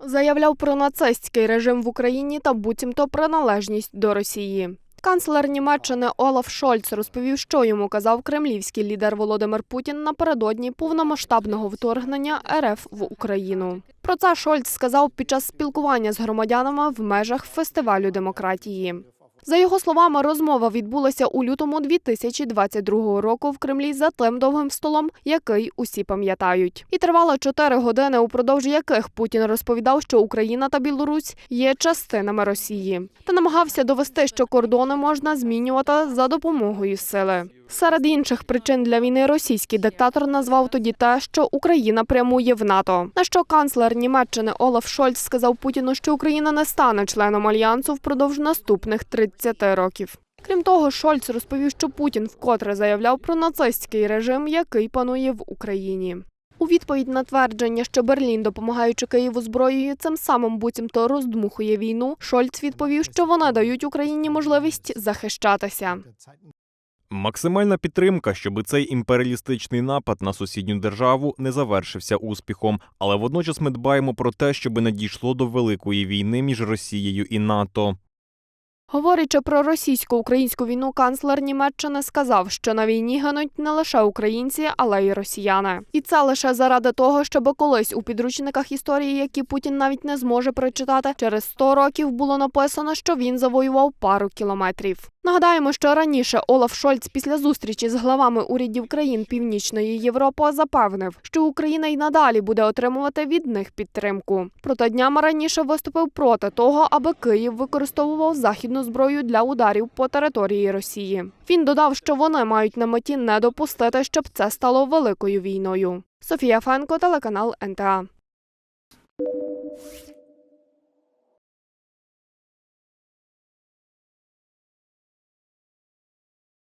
Заявляв про нацистський режим в Україні та буцімто про належність до Росії. Канцлер Німеччини Олаф Шольц розповів, що йому казав кремлівський лідер Володимир Путін напередодні повномасштабного вторгнення РФ в Україну. Про це Шольц сказав під час спілкування з громадянами в межах фестивалю демократії. За його словами, розмова відбулася у лютому 2022 року в Кремлі за тим довгим столом, який усі пам'ятають. І тривала чотири години, упродовж яких Путін розповідав, що Україна та Білорусь є частинами Росії, та намагався довести, що кордони можна змінювати за допомогою сили. Серед інших причин для війни російський диктатор назвав тоді те, що Україна прямує в НАТО. На що канцлер Німеччини Олаф Шольц сказав Путіну, що Україна не стане членом альянсу впродовж наступних 30 років. Крім того, Шольц розповів, що Путін вкотре заявляв про нацистський режим, який панує в Україні. У відповідь на твердження, що Берлін, допомагаючи Києву зброєю, цим самим буцімто роздмухує війну. Шольц відповів, що вони дають Україні можливість захищатися. Максимальна підтримка, щоб цей імперіалістичний напад на сусідню державу не завершився успіхом, але водночас ми дбаємо про те, щоб не дійшло до великої війни між Росією і НАТО. Говорячи про російсько-українську війну, канцлер Німеччини сказав, що на війні гинуть не лише українці, але й росіяни. І це лише заради того, щоб колись у підручниках історії, які Путін навіть не зможе прочитати, через 100 років було написано, що він завоював пару кілометрів. Нагадаємо, що раніше Олаф Шольц після зустрічі з главами урядів країн Північної Європи запевнив, що Україна й надалі буде отримувати від них підтримку. Проте днями раніше виступив проти того, аби Київ використовував західну зброю для ударів по території Росії. Він додав, що вони мають на меті не допустити, щоб це стало великою війною. Софія Фенко, телеканал НТА.